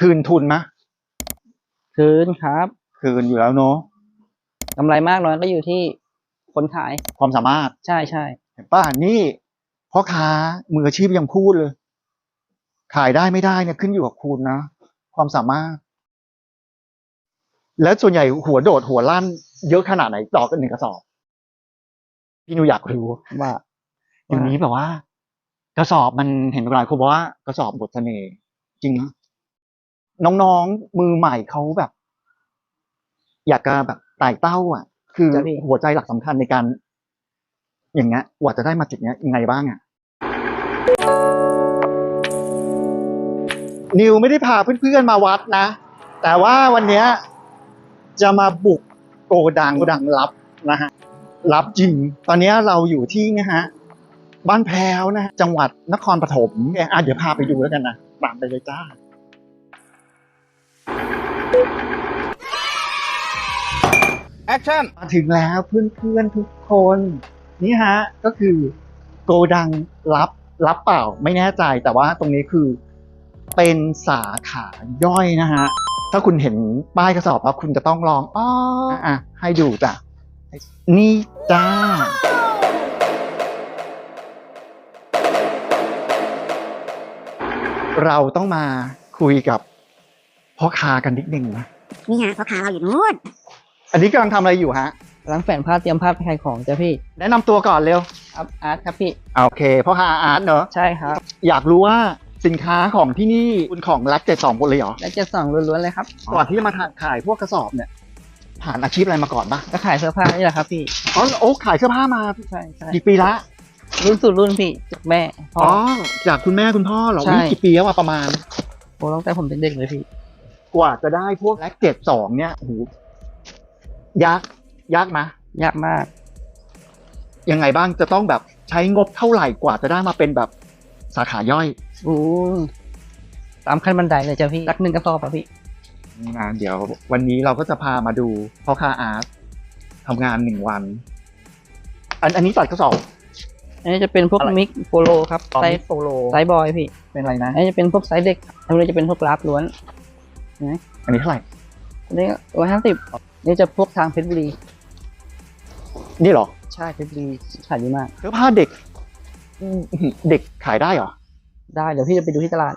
คืนทุนมะ คืนครับคืนอยู่แล้วเนาะกำไรมากน้อยก็อยู่ที่คนขาย ความสามารถใช่ใช่เห็นป่ะนี่พ่อค้ามืออาชีพยังพูดเลย ขายได้ไม่ได้เนี่ยขึ้นอยู่กับคุณนะ ความสามารถ แล้วส่วนใหญ่หัวโดดหัวลั่น เยอะขนาดไหนต่อกันหนึ่งกระสอบ พี่หนูอยากรู้ว่าเดี๋ยวนี้แบบว่า กระสอบมันเห็นหลายคนบอกว่ากระสอบบทเสน่ห์จริงนะ น้องๆมือใหม่เขาแบบ อยากจะแบบไต่เต้า อะ คือจ้ะพี่หัวใจหลักสำคัญในการ อย่างเงี้ยกว่าจะได้มาจุดเนี้ยยังไงบ้างอะนิวไม่ได้พาเพื่อนๆมาวัดนะ แต่ว่าวันเนี้ยจะมาบุกโกดังโกดังลับนะฮะรับจริง ตอนเนี้ยเราอยู่ที่นะฮะบ้านแพรวนะฮะจังหวัดนครปฐมเนี่ยอะเดี๋ยวพาไปดูแล้วกันนะตามไปเลยจ้า แอคชั่น มาถึงแล้วเพื่อนๆทุกคน นี่ฮะ ก็คือโกดังรับรับเปล่าไม่แน่ใจแต่ว่าตรงนี้คือเป็นสาขาย่อยนะฮะ ถ้าคุณเห็นป้ายกระสอบแล้วคุณจะต้องลองอ๋ออะให้ดูจ้ะ นี่จ้าเราต้องมาคุยกับ พ่อค้ากันนิดนึงนะนี่ฮะพ่อค้าเราอยู่นู่นอันนี้กำลังทำอะไรอยู่ฮะกำลังแฝนผ้าเตรียมผ้าไปขายของจ้ะพี่แนะนำตัวก่อนเร็วครับอาร์ตครับพี่อะโอเคพ่อค้าอาร์ตเนอะใช่ครับอยากรู้ว่าสินค้าของที่นี่คุณของรักเจ็ดสองหมดเลยเหรอและจะสั่งล้วนๆเลยครับก่อนที่จะมาขายพวกกระสอบเนี่ยผ่านอาชีพอะไรมาก่อนปะก็ขายเสื้อผ้านี่แหละครับพี่อ๋อโอ้ขายเสื้อผ้ามาใช่ใช่กี่ปีละรุ่นสู่รุ่นพี่จากแม่พ่ออ๋อจากคุณแม่คุณพ่อเหรอใช่ อุ๊ยกี่ปีแล้วอะประมาณ โอ้ตั้งแต่ผมเป็นเด็กเลยพี่ กว่าจะได้พวกแร็กเจ็ดสองเนี่ยโอ้โหยากยากมะยากมาก ยังไงบ้างจะต้องแบบใช้งบเท่าไหร่กว่าจะได้มาเป็นแบบสาขาย่อยโอ้ตามขั้นบันไดเลยจ้ะพี่รักหนึ่งกระสอบอะพี่งานเดี๋ยว วันนี้เราก็จะพามาดูพ่อค้าอาร์ตทำงานหนึ่งวัน อันอันนี้ตัดกระสอบอันนี้จะเป็นพวกอะไรมิกโปโลครับไซส์โปโลไซส์บอยพี่ เป็นอะไรนะอันนี้จะเป็นพวกไซส์เด็กอันนี้จะเป็นพวกกราฟล้วน อันนี้เท่าไหร่อันนี้ร้อยห้าสิบนี่จะพวกทางเพชรบุรี นี่เหรอ ใช่เพชรบุรีขายดีมากเสื้อผ้าเด็กอืมเด็กขายได้เหรอ ได้เดี๋ยวพี่จะไปดูที่ตลาด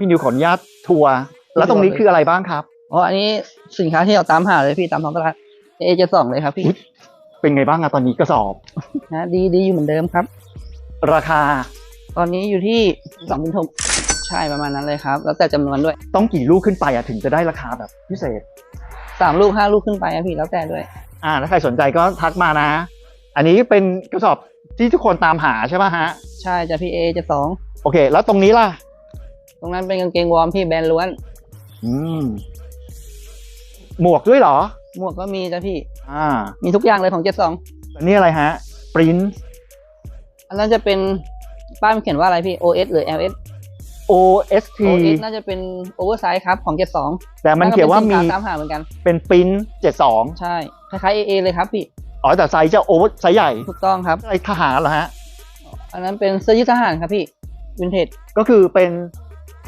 พี่นิวขออนุญาตทัวร์ แล้วตรงนี้คืออะไรบ้างครับ อ๋อ อันนี้สินค้าที่เราตามหาเลยพี่ตามท้องตลาด เอเจสองเลยครับพี่อุ๊ยเป็นไงบ้างอะตอนนี้กระสอบ นะ ดีดีอยู่เหมือนเดิมครับ ราคา ตอนนี้อยู่ที่สองพันหก ใช่ประมาณนั้นเลยครับ แล้วแต่จำนวนด้วยต้องกี่ลูกขึ้นไปอะถึงจะได้ราคาแบบพิเศษ สามลูกห้าลูกขึ้นไปอะพี่แล้วแต่ด้วย อ่าถ้าใครสนใจก็ทักมานะ อันนี้เป็นกระสอบที่ทุกคนตามหาใช่ป่ะฮะ ใช่จะพี่เอเจสองโอเค แล้วตรงนี้ล่ะ ตรงนั้นเป็นกางเกงวอร์มพี่แบรนด์ล้วน อืม หมวกด้วยเหรอ หมวกก็มีจ้ะพี่ อ่ามีทุกอย่างเลยของเจ็ดสองอันนี้อะไรฮะ ปรินอันนั้นจะเป็นป้ายมันเขียนว่าอะไรพี่ OS หรือ LS OST OS น่าจะเป็นโอเวอร์ไซส์ครับของเจ็ดสองแต่มันเขียนว่ามีตามหาเหมือนกัน เป็นปรินเจ็ดสองใช่ คล้ายๆ AA เลยครับพี่ อ๋อแต่ไซส์จะโอเวอร์ไซส์ใหญ่ ถูกต้องครับอะไรทหารเหรอฮะ อันนั้นเป็นเสื้อยืดทหารครับพี่ วินเทจ ก็คือเป็น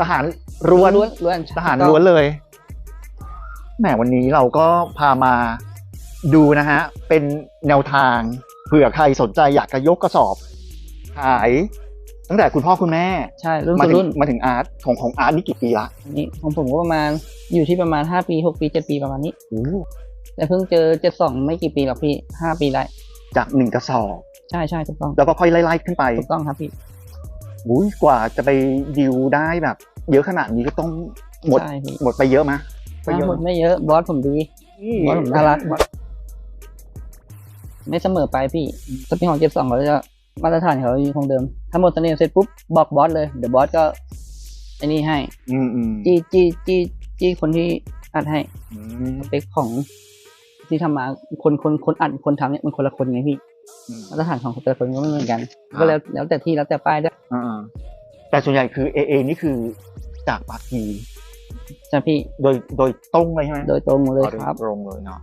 ทหารร้วนล้วนล้วนทหารล้วนเลย แหมวันนี้เราก็พามาดูนะฮะ เป็นแนวทางเผื่อใครสนใจอยากจะยกกระสอบ ขาย ตั้งแต่คุณพ่อคุณแม่ใช่รุ่นมาสู่ถึงรุ่นมาถึงอาร์ตของของอาร์ตนี่กี่ปีละอันนี้ของผมก็ประมาณอยู่ที่ประมาณห้าปีหกปีเจ็ดปีประมาณนี้โอ้แต่เพิ่งเจอเจ็ดสองไม่กี่ปีหรอกพี่ห้าปีได้จากหนึ่งกระสอบใช่ใช่ถูกต้องแล้วก็ค่อยไล่ๆขึ้นไปถูกต้องครับพี่อุ้ยกว่าจะไปดิวได้แบบ เยอะขนาดนี้ก็ต้องหมดใช่พี่หมดไปเยอะไหมไปเยอะหมดไม่เยอะบอสผมดีบอสผมน่ารักบอสไม่เสมอไปพี่ถ้าเป็นของเจ็ดสองเขาจะ มาตรฐานเขายังคงเดิม ถ้าหมดเสน่ห์เสร็จปุ๊บบอกบอสเลย เดี๋ยวบอสก็ไอ้นี่ให้ อืมอืมจี้จี้จี้จี้คนที่อัดให้อืมสเปคของที่ทำมาคนคนคนอัดคนทำเนี่ยมันคนละคนไงพี่ อืม มาตรฐานของแต่ละคนก็ไม่เหมือนกันก็แล้วแล้วแต่ที่แล้วแต่ป้ายด้วยอ่าๆแต่ส่วนใหญ่คือ AA นี่คือจากปากีใช่พี่โดยโดยตรงเลยใช่ไหมโดยตรงเลยครับโดยตรงเลยเนาะ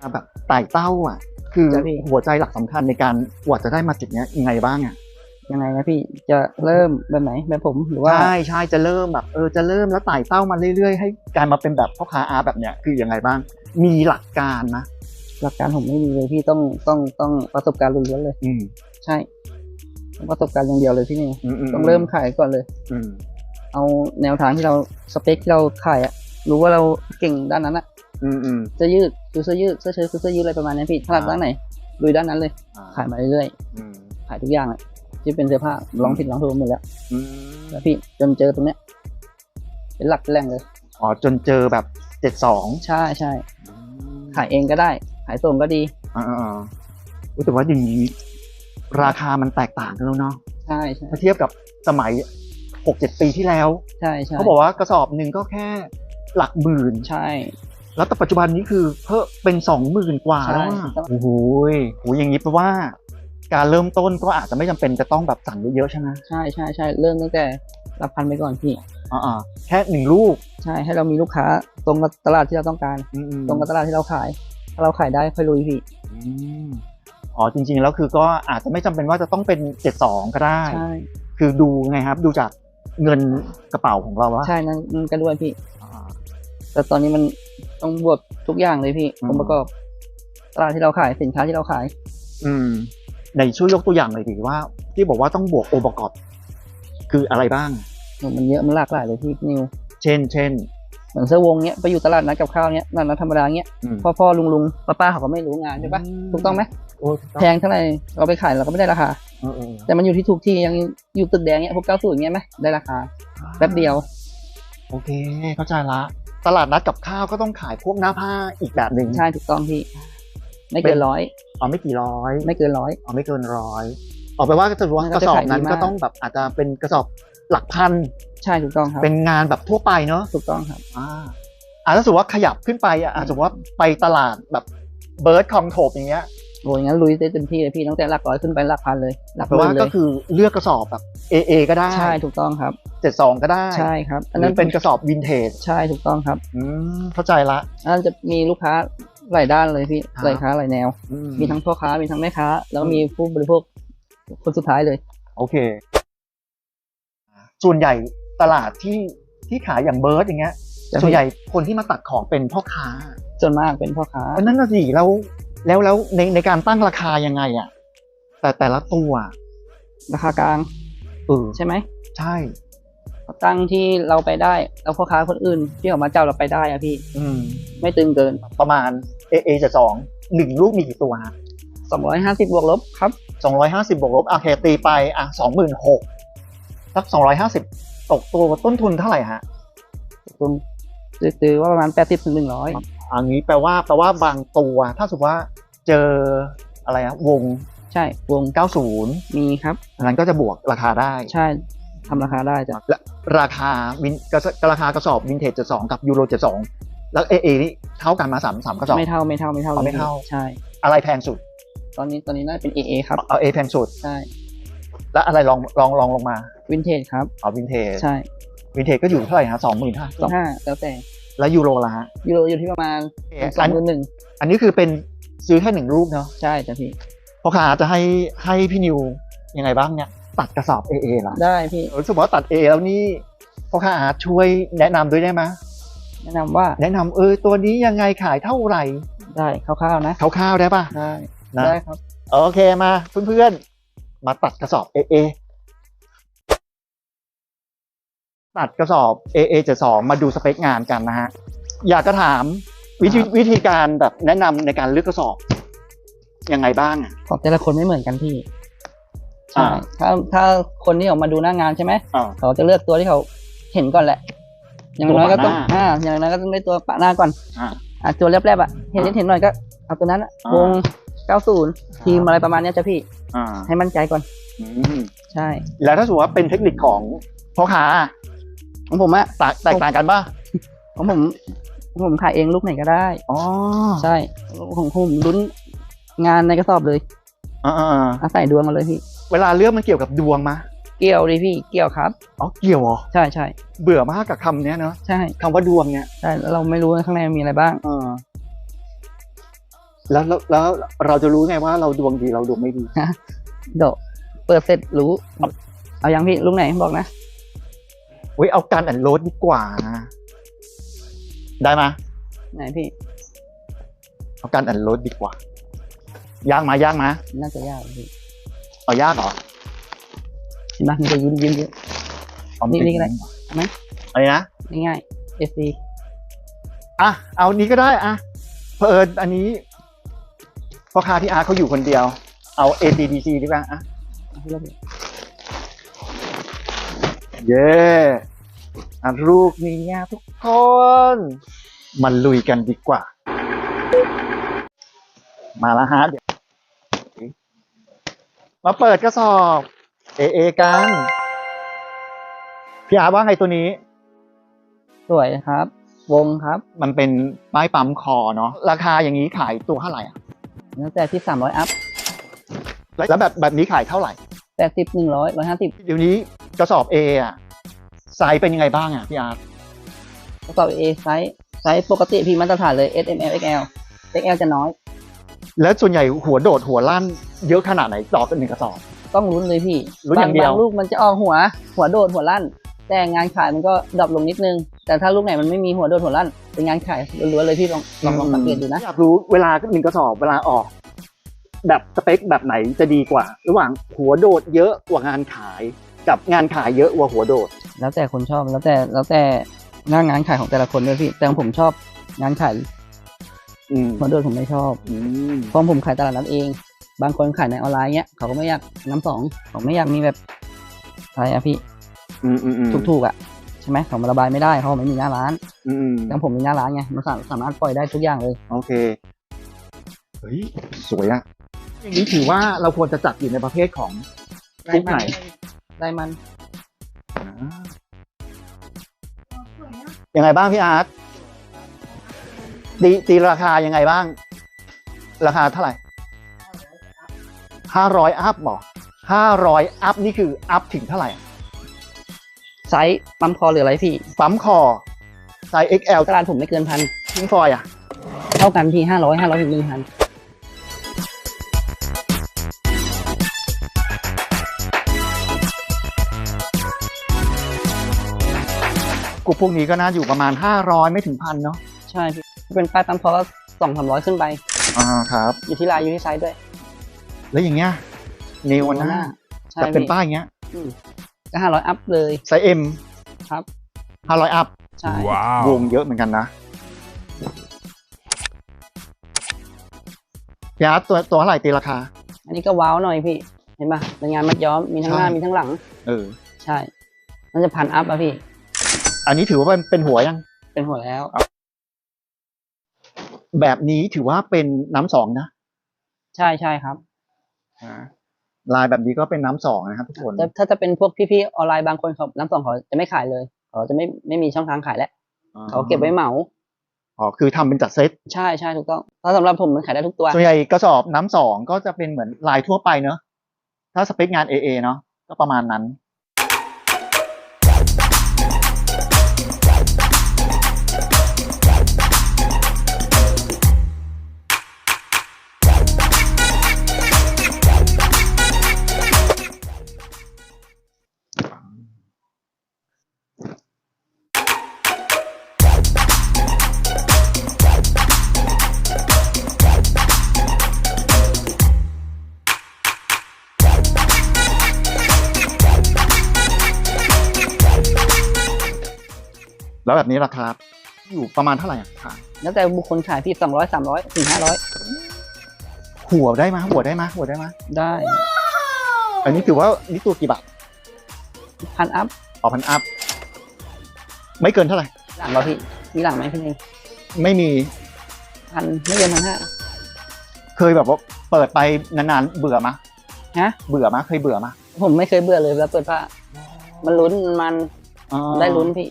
อ่าแบบไต่เต้าอะ คือจ้ะพี่หัวใจหลักสำคัญในการกว่าจะได้มาจุดเนี้ยยังไงบ้างอะยังไงนะพี่จะเริ่มแบบไหนแบบผมหรือว่าใช่ใช่จะเริ่มแบบเออจะเริ่มแล้วไต่เต้ามาเรื่อยๆ ให้การมาเป็นแบบพ่อค้าอาแบบเนี้ยคือยังไงบ้าง มีหลักการนะหลักการผมไม่มีเลยพี่ต้องต้องต้องประสบการณ์ล้วนๆเลย อืมใช่ต้องประสบการณ์อย่างเดียวเลยพี่นี่อืมต้องเริ่มขายก่อนเลย อืมเอาแนวทางที่เราสเปคที่เราขายอะรู้ว่าเราเก่งด้านนั้นอะ อืมอืมเสื้อยืดคือเสื้อยืดเสื้อเชิ้ตคือเสื้อยืดอะไรประมาณนี้พี่ถนัดอ่าด้านไหนลุยด้านนั้นเลยอ่ขายมาเรื่อยอืมๆขายทุกอย่างอะที่เป็นเสื้อผ้าลองผิดลองถูกหมดแล้วอืมแล้วพี่จนเจอตรงเนี้ยเป็นหลักเป็นแหล่งเลยอ๋อจนเจอแบบเจ็ดสองใช่ใช่ขายเองก็ได้ ขายส่งก็ดีอ่าอ่าอ่าอุ๊ยแต่ว่าอย่างนี้ราคามันแตกต่างกันแล้วเนาะใช่ใช่ถ้าเทียบกับสมัยหกเจ็ดปีที่แล้ว ใช่ใช่เขาบอกว่ากระสอบหนึ่งก็แค่หลักหมื่นใช่ แล้วแต่ปัจจุบันนี้คือเพิ่มเป็นสองหมื่นกว่าใช่แล้วอะโอ้โหยโหอย่างนี้แปลว่า การเริ่มต้นก็อาจจะไม่จำเป็นจะต้องแบบสั่งเยอะๆใช่ไหมใช่ใช่ใช่เริ่มตั้งแต่รับพันไปก่อนพี่อ่าๆแค่หนึ่งลูกใช่ให้เรามีลูกค้าตรงกับตลาดที่เราต้องการ อืมๆ ตรงกับตลาดที่เราขาย ถ้าเราขายได้ค่อยลุยพี่ อืมอ๋อจริงๆแล้วคือก็อาจจะไม่จำเป็นว่าจะต้องเป็นเจ็ดสองก็ได้ ใช่ คือดูไงครับ ดูจากเงินกระเป๋าของเราว่าใช่นั่นนั่นก็ด้วยพี่ แต่ตอนนี้มัน ต้องบวกทุกอย่างเลยพี่อืม องค์ประกอบตลาดที่เราขายสินค้าที่เราขาย อืมในช่วยยกตัวอย่างหน่อยดิว่า ที่บอกว่าต้องบวกองค์ประกอบ คืออะไรบ้าง มันเยอะมันหลากหลายเลยพี่นิวเช่น เช่น เหมือนเสื้อวงเนี้ยไปอยู่ตลาดนัดกับข้าวเนี้ยตลาดนัดธรรมดาเนี้ยอืมพ่อพ่อลุงลุงป้าป้าเขาก็ไม่รู้งานใช่ปะถูกต้องไหมโอ้ถูกต้องแพงเท่าไหร่เราไปขายเราก็ไม่ได้ราคา เออเออแต่มันอยู่ที่ถูกที่อยังอยู่ตึกแดงเนี้ยพวกเก้าสูตรเนี้ยไหมได้ราคาแป๊บเดียว โอเค เข้าใจละ ตลาดนัดกับข้าวก็ต้องขายพวกหน้าผ้าอีกแบบหนึ่งใช่ถูกต้องพี่ ไม่เกินร้อยอ๋อไม่กี่ร้อย ไม่เกินร้อยอ๋อไม่เกินร้อยออกไปว่าก็จะรู้ว่ามันกก็ระจะสอบขายดีนั้นมากก็ต้องแบบอาจจะเป็นกระสอบหลักพันใช่ถูกต้องครับ เป็นงานแบบทั่วไปเนอะถูกต้องครับ อ่าอ่าถ้าสมมติว่าขยับขึ้นไปอะอาจจะว่าไปตลาดแบบเบิร์ดคองโถบอย่างเงี้ย โอ้ยงั้นลุยได้เต็มที่เลยพี่ตั้งแต่หลักร้อยขึ้นไปหลักพันเลยหลักหแปลว่ามื่นเลก็ยคือเลือกกระสอบแบบ AA ก็ได้ใช่ถูกต้องครับ เจ็ดสองก็ได้ใช่ครับ อันนั้นเป็นกระสอบวินเทจใช่ถูกต้องครับอืมเข้าใจละ อันนั้นจะมีลูกค้าหลายด้านเลยพี่ครับ หลายค้าหลายแนว อืมีทั้งพ่อค้ามีทั้งแม่ค้า แล้วก็มีผู้บริโภคคนสุดท้ายเลย โอเค ส่วนใหญ่ตลาดที่ที่ขายอย่างเบิร์ดอย่างเงี้ย จะส่วนใหญ่คนที่มาตัดของเป็นพ่อค้าส่วนมากเป็นพ่อค้าอันนั้นน่ะสิแล้ว แล้วแล้วในในการตั้งราคายังไงอะ แต่แต่ละตัวราคากลางเออใช่ไหมใช่ ตั้งที่เราไปได้ แล้วพ่อค้าคนอื่นที่ออกมาเจ้าเราไปได้อะพี่ อืม ไม่ตึงเกินประมาณ AA จะสองหนึ่งลูกมีกี่ตัวฮะ250บวกลบครับสองร้อยห้าสิบบวกลบอะโอเคตีไปอะสองหมื่นหกสักสองร้อยห้าสิบตกตัวต้นทุนเท่าไหร่ฮะตุนตื้อๆว่าประมาณ80ถึง100อั นนี้แปลว่าแปลว่าบางตัว ถ้าสมมติว่าเจออะไรนะวงใช่วง 90 มีครับอันนั้นก็จะบวกราคาได้ใช่ทำราคาได้จ้ะและราคาวินกระราคากระสอบวินเทจเจ็ดสองกับยูโรเจ็ดสองแล้วเอเอนี่เท่ากันมาสามสามกระสอบไม่เท่าไม่เท่าไม่เท่าอ๋อไม่ลยเท่าใช่ อะไรแพงสุด ตอนนี้ตอนนี้น่าจะเป็น AA ครับเอาเอแพงสุดใช่แล้วอะไรลองลองลองลงมาวินเทจครับเอาวินเทจใช่วินเทจก็อยู่เท่าไหร่ฮะสองหมื่นห้าสองห้าแล้วแต่ แล้วยูโรละฮะยูโรอยู่ที่ประมาณสออังนหมื่นหนึ่งอันนี้คือเป็นซื้อแค่หนึ่งลูกเนาะใช่จ้ะพี่พ่อค้าจะให้ให้พี่นิวยังไงบ้างเนี่ยตัดกระสอบเอเอล่ะได้พี่รู้สึกว่าตัดเอแล้วนี่พ่อค้าอาร์ตช่วยแนะนำด้วยได้ไหมแนะนำว่าแนะนำเออตัวนี้ยังไงขายเท่าไหร่ได้คร่าวๆนะคร่าวๆได้ปะได้นะได้ครับโอเคมาเพื่อนๆมาตัดกระสอบ AA ตัดกระสอบ AA 72มาดูสเปคงานกันนะฮะ อยากจะถามวิธีวิธีการแบบแนะนำในการเลือกกระสอบยังไงบ้างอะ ของแต่ละคนไม่เหมือนกันพี่ใช่อ่า ถ้าถ้าคนที่ออกมาดูหน้างานใช่ไหม อ่า เขาจะเลือกตัวที่เขาเห็นก่อนแหละ อย่างน้อยก็ต้องตัวปะหน้าอ่าอย่างน้อยก็ต้องได้ตัวปะหน้าก่อน อ่า อะตัวแรกๆอะ เห็นเห็นเห็นหน่อยก็เอาตัวนั้นอะอ่าวง 90 ทีมอะไรประมาณเนี้ยจ้ะพี่ อ่าให้มั่นใจก่อน อืมใช่ แล้วถ้าสมมติว่าเป็นเทคนิคของพ่อค้า ของผมอะแตกแตกต่างกันป่ะของผมของผมขายเองลูกไหนก็ได้อ๋อใช่ของผมลุ้นงานในกระสอบเลยอ่าอาศัยดวงมาเลยพี่ๆเวลาเลือกมันเกี่ยวกับดวงมะเกี่ยวดิพี่เกี่ยวครับอ๋อเกี่ยวเหรอใช่ใช่เบื่อมากกับคำเนี้ยเนาะใช่คำว่าดวงเนี่ยใช่แล้วเราไม่รู้ว่าข้างในมันมีอะไรบ้างเออแล้วแล้วแล้วเราจะรู้ไงว่าเราดวงดีเราดวงไม่ดีเดยวเปิดเสร็จรู้ เอายังพี่ลูกไหนบอกนะ เว้ยเอาการอันโรดดีกว่านะได้ไหมยไหนพี่ เอาการอันโรดดีกว่า ยากไหมายากไหมยน่าจะยากพี่เอายากเหรอเห็นไหมมันจะยิ้มยิ้มเยอะเอานี่ติดนี่ก็ได้ไหมอะไรนะง่ายๆ SD อะเอานี้ก็ได้อะเพอเอิญอันนี้พ่อค้าที่อาร์เขาอยู่คนเดียว เอา ACDC ดีกว่าอะเย้ อะลูกนี้เนี่ยทุกคน มันลุยกันดีกว่า มาแล้วฮะเดี๋ยวมาเปิดกระสอบ เอเอกัน พี่อาร์ว่าไงตัวนี้ สวยครับ วงครับ มันเป็นป้ายปั๊มคอเนาะ ราคาอย่างนี้ขายตัวเท่าไหร่อะตั้งแต่ที่สามร้อยอัพ แล้วแบบแบบนี้ขายเท่าไหร่แปดสิบหนึ่งร้อยร้อยห้าสิบเดี๋ยวนี้ กระสอบ A อะไซส์เป็นยังไงบ้างอะพี่อาร์กระสอบ A ไซส์ไซส์ปกติพี่มาตรฐานเลย S M L X L X L จะน้อย แล้วส่วนใหญ่หัวโดดหัวลั่นเยอะขนาดไหนต่อเป็นหนึ่งกระสอบ ต้องลุ้นเลยพี่ลุ้นอย่างเดียว บางลูกมันจะออกหัว หัวโดดหัวลั่น แต่งานขายมันก็ดรอปลงนิดนึง แต่ถ้าลูกไหนมันไม่มีหัวโดดหัวลั่น เป็นงานขายล้วนๆเลยพี่ลองลองลองสังเกตดูนะ อยากรู้เวลาหนึ่งกระสอบเวลาออก แบบสเปคแบบไหนจะดีกว่า ระหว่างหัวโดดเยอะกว่างานขาย กับงานขายเยอะกว่าหัวโดด แล้วแต่คนชอบแล้วแต่แล้วแต่หน้างานขายของแต่ละคนด้วยพี่แต่ของผมชอบงานขายอืมหัวโดดผมไม่ชอบอืมเพราะผมขายตลาดนัดเอง บางคนขายในออนไลน์เนี้ยเขาก็ไม่อยากน้ำสองเขาไม่อยากมีแบบอะไรอะพี่อืมอืมอืมถูกๆอะใช่ไหมเขามาระบายไม่ได้เพราะไม่มีหน้าร้านอืมอืมแต่ผมมีหน้าร้านไงมันสามสามารถปล่อยได้ทุกอย่างเลย โอเคเฮ้ยสวยอะอย่างนี้ถือว่าเราควรจะจัดอยู่ในประเภทของกรุ๊ปไหน ได้มันอ่ายังไงบ้างพี่อาร์ตตีตีราคายังไงบ้าง ราคาเท่าไหร่ห้าร้อยอัพหรอห้าร้อยอัพนี่คืออัพถึงเท่าไหร่ ไซส์ปั๊มคอหรืออะไรพี่ปั๊มคอไซส์ XL ตลาดผมไม่เกินพันทิ้งฟอยล์อะ เท่ากันพี่ห้าร้อยห้าร้อยถึงหนึ่งพัน กลุ่มพวกนี้ก็น่าอยู่ประมาณ 500 ไม่ถึงพันเนาะใช่พี่เป็นป้ายปั๊มคอก็สองสามร้อยขึ้นไป อ่าครับ อยู่ที่ลายอยู่ที่ไซส์ด้วย แล้วอย่างเงี้ยเนวหน้าใช่แบบเป็นพี่ป้ายอย่างเงี้ยก็ห้าร้อยอัพเลยไซส์ M ครับ 500 อัพใช่ วงเยอะเหมือนกันนะยาร์ตตัวตัวเท่าไหร่ตีราคา อันนี้ก็ว้าวหน่อยพี่ เห็นปะเป็นงานมัดย้อมมีทั้งหน้าใช่ มีทั้งหลัง เออ ใช่ มันจะพันอัพอะพี่ อันนี้ถือว่าเป็นเป็นหัวยัง เป็นหัวแล้ว แบบนี้ถือว่าเป็นน้ำสองนะใช่ใช่ครับ ลายแบบนี้ก็เป็นน้ำสองนะครับทุกคนแต่ถ้าจะเป็นพวกพี่ๆออนไลน์บางคนเขาน้ำสองเขาจะไม่ขายเลยเขาจะไม่ไม่มีช่องทางขายแล้วเขาเก็บไว้เหมาอ๋อคือทำเป็นจัดเซตใช่ใช่ถูกต้องถ้าสำหรับผมมันขายได้ทุกตัวส่วนใหญ่กระสอบน้ำสองก็จะเป็นเหมือนลายทั่วไปเนอะถ้าสเปคงาน AA เนาะก็ประมาณนั้น แล้วแบบนี้ราคาอยู่ประมาณเท่าไหร่อะค่ะแล้วแต่บุคคลขายพี่สองร้อยสามร้อยถึงห้าร้อยหัวได้ไหมยหัวได้ไหมยหัวได้ไหมยได้อันนี้ถือว่านี่ตัวกี่บาทพันอัพออกพันอัพไม่เกินเท่าไหร่หลังเราพี่มีหลังไหมพี่เองไม่มีพันไม่เกินพันห้าเคยแบบว่าเปิดไปนานๆเบื่อมะฮะ เบื่อมะเคยเบื่อมะผมไม่เคยเบื่อเลยเวลาเปิดผ้ามันลุ้นมันอ๋อได้ลุ้นพี่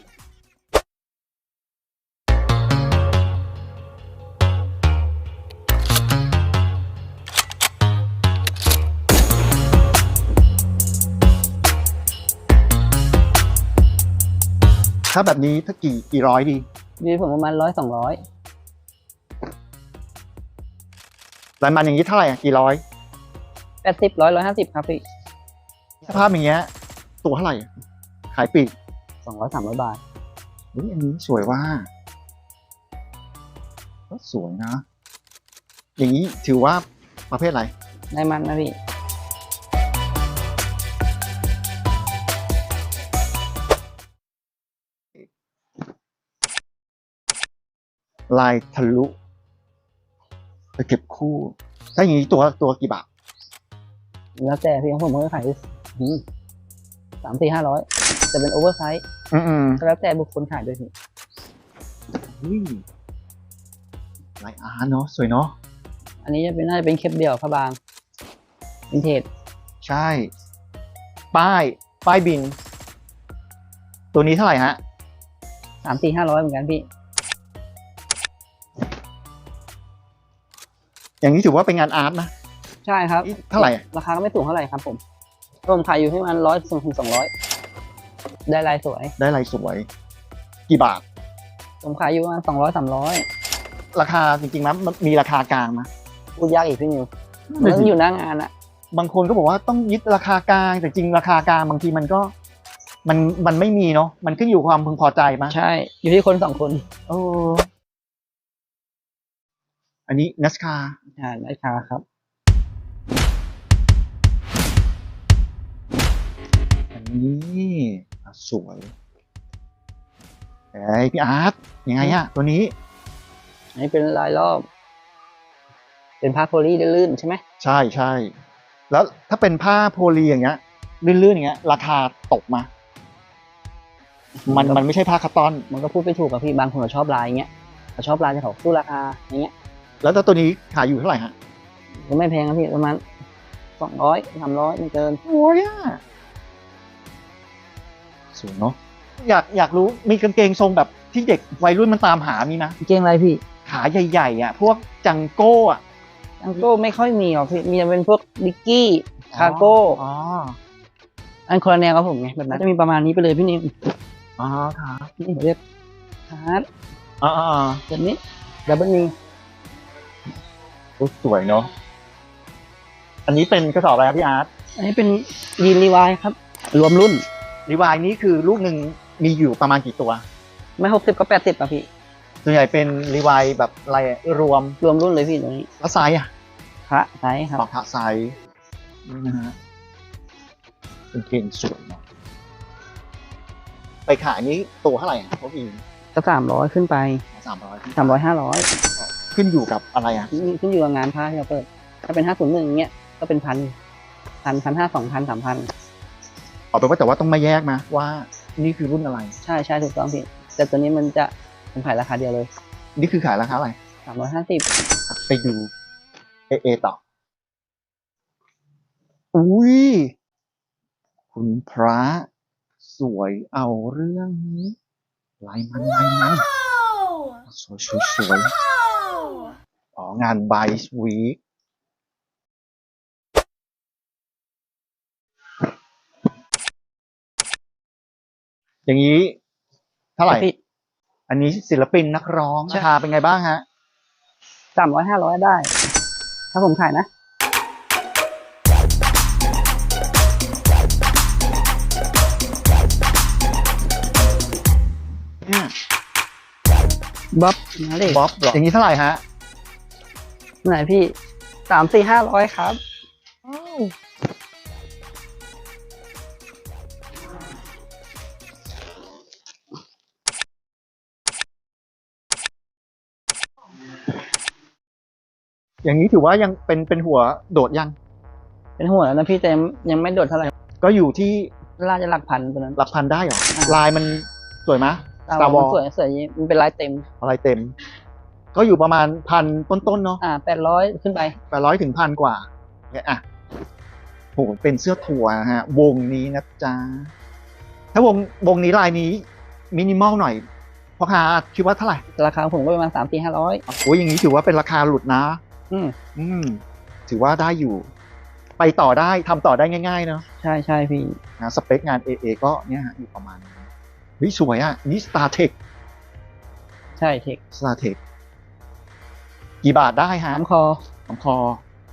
ถ้าแบบนี้ถ้ากี่กี่ร้อยดีมีผมประมาณร้อยสองร้อยรายมันอย่างนี้เท่าไหร่อะกี่ร้อยแปดสิบร้อยร้อยห้าสิบครับพี่สภาพอย่างเงี้ย ตัวเท่าไหร่ขายปลีกสองร้อยสามร้อยบาท เฮ้ยอันนี้สวยว่าก็สวยนะ อย่างนี้ถือว่าประเภทอะไร ได้มันนะพี่ ลายทะลุไปเก็บคู่ ถ้าอย่างนี้ตัวตัวกี่บาทแล้วแต่พี่ของผมก็ขายสามสี่ห้าร้อยจะเป็นโอเวอร์ไซส์อืมอืมก็แล้วแต่บุคคลขายด้วยพี่อุ้ยลายอาร์ตเนาะสวยเนาะอันนี้จะเป็นน่าจะเป็นเคปเดี่ยวผ้าบางวินเทจใช่ ป้าย ป้ายบิน ตัวนี้เท่าไหร่ฮะสามสี่ห้าร้อยเหมือนกันพี่ อย่างนี้ถือว่าเป็นงานอาร์ตนะ ใช่ครับนี่เท่าไหร่ ราคาก็ไม่สูงเท่าไหร่ครับผมผมขายอยู่ที่ประมันร้อยถึงสองร้อยได้ลายสวย ได้ลายสวย กี่บาท ผมขายอยู่ประมาณสองร้อยสามร้อยราคาจริงๆนะมันมีราคากลางนะพูดยากอีกพี่นิวมันต้องอยู่หน้างานอะบางคนก็บอกว่าต้องยึดราคากลาง แต่จริงราคากลางบางทีมันก็ มันมันไม่มีเนาะมันขึ้นอยู่ความพึงพอใจมั้ยใช่ อยู่ที่คนสองคนเอ ออันนี้นัสคาอ่าราคาครับ อันนี้อะสวยเอ้ยพี่อาร์ตยังไงอะตัวนี้อันนี้เป็นลายรอบ เป็นผ้าโพลีลื่นๆใช่ไหมใช่ใช่แล้วถ้าเป็นผ้าโพลีอย่างเงี้ยลื่นๆอย่างเงี้ย ราคาตกมา มันมันไม่ใช่ผ้าคัตตอน มันก็พูดไปถูกกับพี่บางคนเขาชอบลายอย่างเงี้ยเขาชอบลายจะเขาสู้ราคาอย่างเงี้ย แล้วตัวนี้ขายอยู่เท่าไหร่ฮะก็ไม่แพงนะพี่ประมาณสองร้อยสามร้อยไม่เกินโอ้ยอะสวยเนาะอยากอยากรู้มีกางเกงทรงแบบที่เด็กวัยรุ่นมันตามหามีนะเก่งอะไรพี่ขาใหญ่ๆอะ พวกจังโก้อะอังโก้ไม่ค่อยมีหรอกพี่มีแต่เป็นพวกดิกกี้คาโก้อ๋ออันคนละแนวกับผมไงแบบนั้นจะมีประมาณนี้ไปเลยพี่นิวอ๋อครับนี่ผมเรียกฮาร์ดอ๋ออ๋อแบบนี้ดับเบิลนี โอ้สวยเนาะ อันนี้เป็นกระสอบอะไรครับพี่อาร์ต อันนี้เป็นยีนรีวายครับ รวมรุ่น รีวายนี้คือลูกหนึ่งมีอยู่ประมาณกี่ตัว ไม่หกสิบก็แปดสิบอะพี่ ส่วนใหญ่เป็นรีวายแบบอะไรรวม รวมรุ่นเลยพี่ตรงนี้แล้วไซส์อะพระไซส์ครับปอกพระไซส์นี่นะฮะเป็นเกงสวยเนาะไปขายนี้ตัวเท่าไหร่อะพวกอีก็สามร้อยขึ้นไปสามร้อยสามร้อยห้าร้อย ขึ้นอยู่กับอะไรอะขึ้นอยู่กับงานผ้าที่เราเปิด ถ้าเป็นห้าศูนย์หนึ่งเงี้ยก็เป็นพันพันพันห้าสองพันสามพันเอาไปนว่าแต่ว่าต้องมาแยกนะว่านี่คือรุ่นอะไร ใช่ใช่ถูกต้องพี่แต่ตัวนี้มันจะผมขายราคาเดียวเลย นี่คือขายราคาอะไรสามร้อยห้าสิบไปดูเอเอต่ออุ้ยคุณพระสวยเอาเรื่องนี้ลายมันลายมันสวยสวยสวยอ๋อ งานบายวีคอย่างนี้เท่าไหร่ พี่อันนี้ศิลปินนักร้องใช่ราคาเป็นไงบ้างฮะ สามร้อยห้าร้อยได้ ถ้าผมขายนะเนี่ยบ๊อบนะเด็กบ๊อบเหรออย่างนี้เท่าไหร่ฮะ ไหนพี่สามสี่ห้าร้อยครับอย่างนี้ถือว่ายังเป็นเป็นหัวโดดยัง เป็นหัวแล้วนะพี่แต่ยังยังไม่โดดเท่าไหร่ก็อยู่ที่ล่าจะหลักพันตัวนั้น หลักพันได้เหรออ่าลายมันสวยไหมตา Star วอ Wars สวยสวยอย่างนี้มันเป็นลายเต็ม อะไรเต็ม ก็อยู่ประมาณพันต้นๆเนาะอ่าแปดร้อยขึ้นไปแปดร้อยถึงพันกว่าเนี่ยอะโหเป็นเสื้อถั่วนะฮะ วงนี้นะจ๊ะ ถ้าวงวงนี้ลายนี้มินิมอลหน่อยพ่อค้าคิดว่าเท่าไหร่ ราคาของผมก็ประมาณสามสี่ห้าร้อยโอ้ยอย่างนี้ถือว่าเป็นราคาหลุดนะ อืมอืม ถือว่าได้อยู่ ไปต่อได้ทำต่อได้ง่ายๆเนาะใช่ใช่พี่นะสเปคงาน AA ก็เนี่ยฮะอยู่ประมาณนี้เฮ้ยสวยอะ นี่ StarTech ใช่เทค StarTech กี่บาทได้ฮะน้ำคอน้ำคอ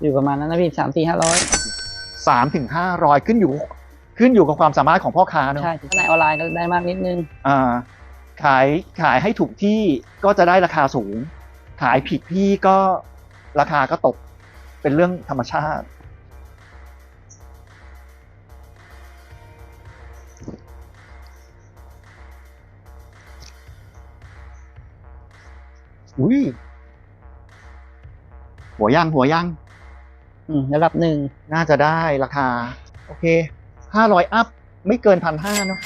อยู่ประมาณนั้นนะพี่สามสี่ห้าร้อยสามถึงห้าร้อยขึ้นอยู่ ขึ้นอยู่กับความสามารถของพ่อค้าเนาะใช่ถ้าในออนไลน์ก็ได้มากนิดนึงอ่าขายขายให้ถูกที่ก็จะได้ราคาสูง ขายผิดที่ก็ราคาก็ตกเป็นเรื่องธรรมชาติ อุ้ย หัวย่างหัวย่างอืมระดับหนึ่งน่าจะได้ราคา โอเคห้าร้อยอัพไม่เกินพันห้าเนาะ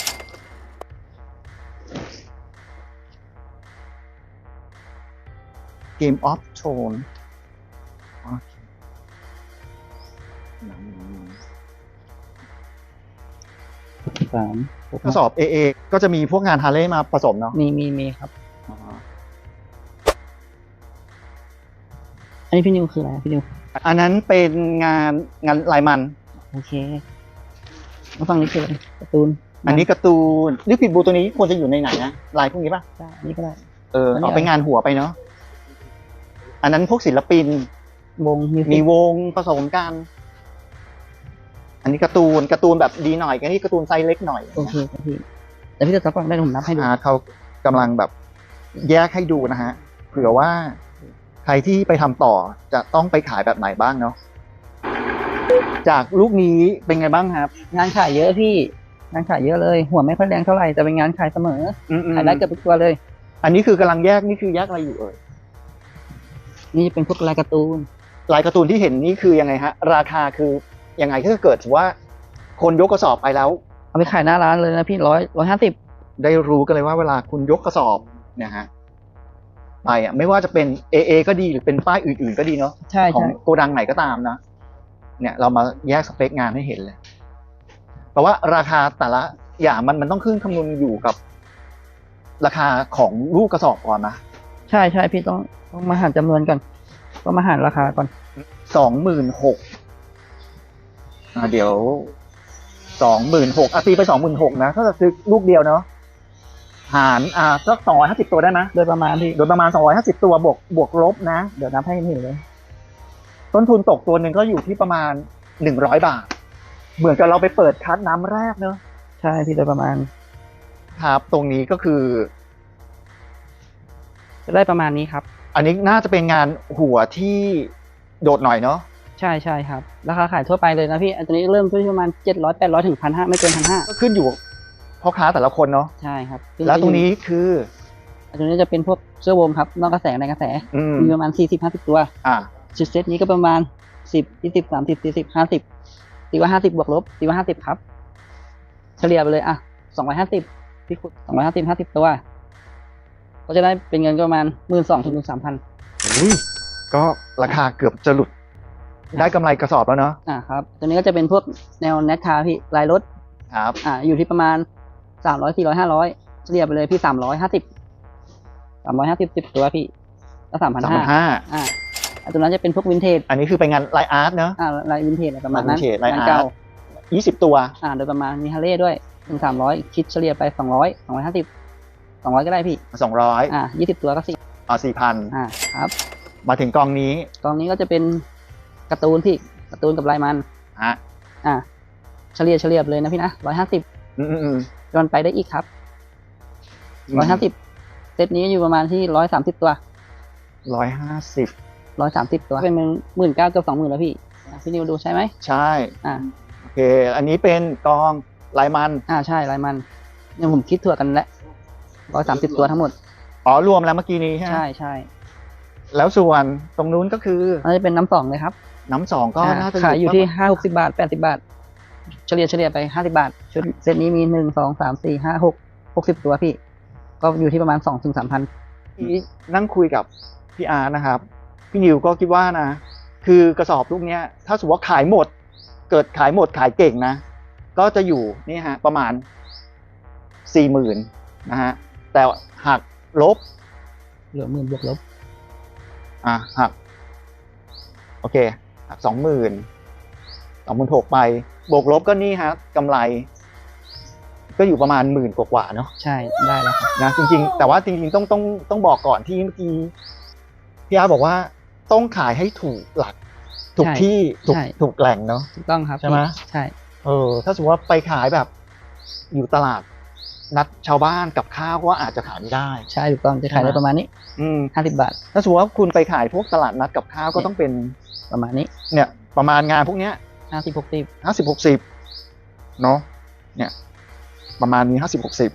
เกมออฟโชนโอเคสามกระสอบ AA ก็จะมีพวกงานฮาร์เลย์มาผสมเนาะมีมีมีครับ นนี้พี่นิวคืออะไรพี่นิวอันนั้นเป็นงานงานลายมัน โอเคมาฟังนี้คืออะไรการ์ตูนอันนี้การ์ตูนลิควิดบูตัวนี้ควรจะอยู่ในไหนนะลายพวกนี้ป่ะได้อันนี้ก็ได้ เอออันนี้เอาไปงานหัวไปเนาะอันนั้นพวกศิลปินวงมิวมีสิกวงผสมกัน อันนี้การ์ตูนการ์ตูนแบบดีหน่อยกันนี่การ์ตูนไซส์เล็กหน่อยโอเคครับพี่แต่พี่จะซับฟังได้ผมนับให้ดู อาร์ตเขากำลังแบบแยกให้ดูนะฮะเผื่อว่า ใครที่ไปทำต่อจะต้องไปขายแบบไหนบ้างเนาะจากลูกนี้เป็นไงบ้างครับ งานขายเยอะพี่ งานขายเยอะเลย หัวไม่ค่อยแรงเท่าไหร่แต่เป็นงานขายเสมออืมๆขายได้เกือบทุกตัวเลย อันนี้คือกำลังแยกนี่คือแยกอะไรอยู่เอ่ยนี่จะเป็นพวกลายการ์ตูนลายการ์ตูนที่เห็นนี่คือยังไงฮะ ราคาคือยังไงถ้าเกิดว่า คนยกกระสอบไปแล้วเอาไปขายหน้าร้านเลยนะพี่ร้อยร้อยห้าสิบได้รู้กันเลยว่าเวลาคุณยกกระสอบเนี่ยฮะ ไปอะไม่ว่าจะเป็น AA ก็ดีหรือเป็นป้ายอื่น ๆ ก็ดีเนาะใช่ของใช่โกดังไหนก็ตามนะ เนี่ยเรามาแยกสเปคงานให้เห็นเลยแต่ว่าราคาแต่ละอย่างมันมันต้องขึ้นคำนวณอยู่กับ ราคาของลูกกระสอบก่อนนะใช่ใช่พี่ต้องต้องมาหารจำนวนก่อนต้องมาหารราคาก่อนสองหมื่นหกอ่าเดี๋ยวสองหมื่นหกอะตีไปสองหมื่นหกนะถ้าจะซื้อลูกเดียวเนาะ หารอ่าสักสองร้อยห้าสิบตัวได้ไหมโดยประมาณพี่ โดยประมาณ250ตัวบวกบวกลบนะ เดี๋ยวนับให้เห็นเลย ต้นทุนตกตัวหนึ่งก็อยู่ที่ประมาณ100บาท เหมือนกับเราไปเปิดคัดน้ำแรกเนอะใช่พี่โดยประมาณ ครับ ตรงนี้ก็คือ จะได้ประมาณนี้ครับ อันนี้น่าจะเป็นงานหัวที่โดดหน่อยเนาะใช่ใช่ครับ ราคาขายทั่วไปเลยนะพี่ อันนี้เริ่มที่ประมาณเจ็ดร้อยแปดร้อยถึงพันห้าไม่เกินพันห้าก็ขึ้นอยู่ พ่อค้าแต่ละคนเนาะใช่ครับแล้วตรงนี้คืออันนี้จะเป็นพวกเสื้อวงครับนอกกระแสในกระแสอืมมีประมาณสี่สิบห้าสิบตัวอ่าชุดเซตนี้ก็ประมาณสิบยี่สิบสามสิบสี่สิบห้าสิบตีว่าห้าสิบบวกลบตีว่าห้าสิบครับ เฉลี่ยไปเลยอะสองร้อยห้าสิบพี่คุณสองร้อยห้าสิบห้าสิบตัวก็จะได้เป็นเงินก็ประมาณหมื่นสองถึงหมื่นสามพันอุ้ยก็ราคาเกือบจะหลุด ได้กำไรกระสอบแล้วเนาะอ่าครับ ตัวนี้ก็จะเป็นพวกแนวแนทคาร์พี่ลายรถครับ อ่า อยู่ที่ประมาณ สามร้อยสี่ร้อยห้าร้อยเฉลี่ยไปเลยพี่สามร้อยห้าสิบสามร้อยห้าสิบสิบตัวพี่ก็สามพันสามห้าพันห้าอ่าอ่าตัวนั้นจะเป็นพวกวินเทจอันนี้คือเป็นงานไลน์อาร์ตเนาะอ่าลายวินเทจอะไรประมาณนั้นลาย vintage ลายงาน art เก่ายี่สิบตัว อ่า โดยประมาณมีฮาร์เลย์ด้วยถึงสามร้อยคิดเฉลี่ยไปสองร้อยสองร้อยห้าสิบสองร้อยก็ได้พี่สองร้อยอ่ายี่สิบตัวก็สี่อ่าสี่พันอ่าครับ มาถึงกองนี้ กองนี้ก็จะเป็นการ์ตูนพี่การ์ตูนกับลายมันฮะอ่า เฉลี่ยเฉลี่ยไปเลยนะพี่นะร้อยห้าสิบอืมอืม อืมย้อนไปได้อีกครับร้อยห้าสิบเซตนี้อยู่ประมาณที่ร้อยสามสิบตัวร้อยห้าสิบร้อยสามสิบตัวเป็นหมื่นเก้าเกือบสองหมื่นแล้วพี่อะพี่นิวดูใช่ไหมใช่อ่าโอเค อันนี้เป็นกองลายมัน อ่าใช่ลายมันเนี่ยผมคิดถั่วกันแล้วร้อยสามสิบตัวทั้งหมดอ๋อรวมแล้วเมื่อกี้นี้ใช่ไหมใช่ใช่แล้วส่วนตรงนู้นก็คืออันนี้เป็นน้ำสองเลยครับ น้ำสองก็อ่าน่าจะขายอยู่ที่ห้าหกสิบาทแปดสิบาท เฉลี่ยเฉลี่ยไปห้าสิบาท ชุดเซตนี้มีหนึ่งสองสามสี่ห้าหกหกสิบตัวพี่ ก็อยู่ที่ประมาณสองถึงสามพันที่นั่งคุยกับพี่อาร์ตนะครับ พี่นิวก็คิดว่านะ คือกระสอบลูกเนี้ย ถ้าสมมติว่าขายหมด เกิดขายหมดขายเก่งนะ ก็จะอยู่นี่ฮะประมาณสี่หมื่นนะฮะ แต่หักลบ เหลือหมื่นบวกลบ อะหัก โอเค หักสองหมื่นสองหมื่นหกไป บวกลบก็นี่ฮะกำไร ก็อยู่ประมาณหมื่นกว่าๆเนาะใช่ได้แล้วครับนะจริงๆ แต่ว่าจริงๆต้องต้องต้องบอกก่อนที่เมื่อกี้พี่อาร์ตบอกว่าต้องขายให้ถูกหลัก ถูกที่ถูกถูกแหล่งเนาะถูกต้องครับใช่ไหมใช่เออถ้าสมมติว่าไปขายแบบอยู่ตลาดนัดชาวบ้านกับข้าวก็อาจจะขายไม่ได้ ใช่ถูกต้องจะขายได้ประมาณนี้อืมห้าสิบบาท ถ้าสมมติว่าคุณไปขายพวกตลาดนัดกับข้าวก็ต้องเป็นประมาณนี้ เนี่ย ประมาณงานพวกเนี้ย ห้าสิบหกสิบห้าสิบหกสิบเนาะเนี่ย ประมาณนี้ห้าสิบหกสิบ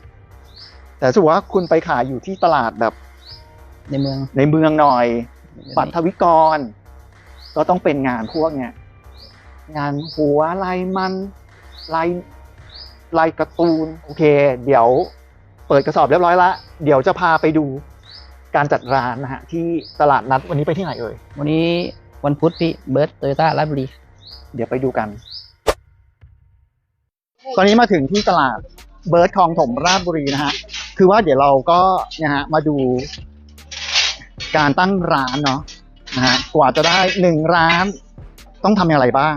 แต่สมมติว่าคุณไปขายอยู่ที่ตลาดแบบในเมืองในเมืองหน่อย ปัทวิกร ก็ต้องเป็นงานพวกเนี่ยงานหัวลายมันลายลายการ์ตูน โอเค เดี๋ยวเปิดกระสอบเรียบร้อยละ เดี๋ยวจะพาไปดูการจัดร้านนะฮะ ที่ตลาดนัดวันนี้ไปที่ไหนเอ่ย วันนี้วันพุธพี่เบิร์ตโตโยต้าราชบุรี เดี๋ยวไปดูกัน ตอนนี้มาถึงที่ตลาดเบิร์ดคลองถมราชบุรีนะฮะ คือว่าเดี๋ยวเราก็เนี่ยฮะมาดูการตั้งร้านเนาะนะฮะกว่าจะได้หนึ่งร้านต้องทำอย่างไรบ้าง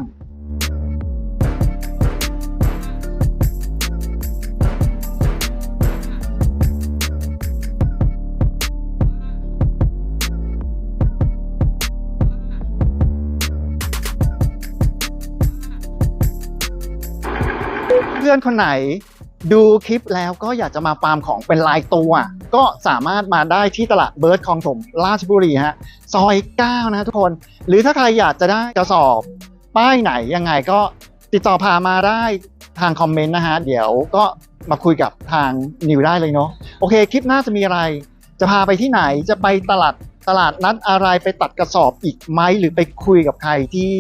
อนคนไหนดูคลิปแล้วก็อยากจะมาฟาร์มของเป็นลายตัว ก็สามารถมาได้ที่ตลาดเบิร์ดคลองถมราชบุรีฮะซอย 9 นะทุกคน หรือถ้าใครอยากจะได้กระสอบป้ายไหนยังไงก็ติดต่อพามาได้ทางคอมเมนต์นะฮะ เดี๋ยวก็มาคุยกับทางนิวได้เลยเนาะโอเค คลิปหน้าจะมีอะไร จะพาไปที่ไหนจะไปตลาดตลาดนัดอะไรไปตัดกระสอบอีกไหมหรือไปคุยกับใครที่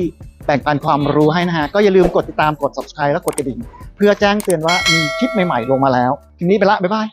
แบ่งปันความรู้ให้นะฮะ ก็อย่าลืมกดติดตามกด subscribe และกดกระดิ่ง เพื่อแจ้งเตือนว่ามีคลิปใหม่ๆลงมาแล้วทีนี้ไปละ บ๊ายบาย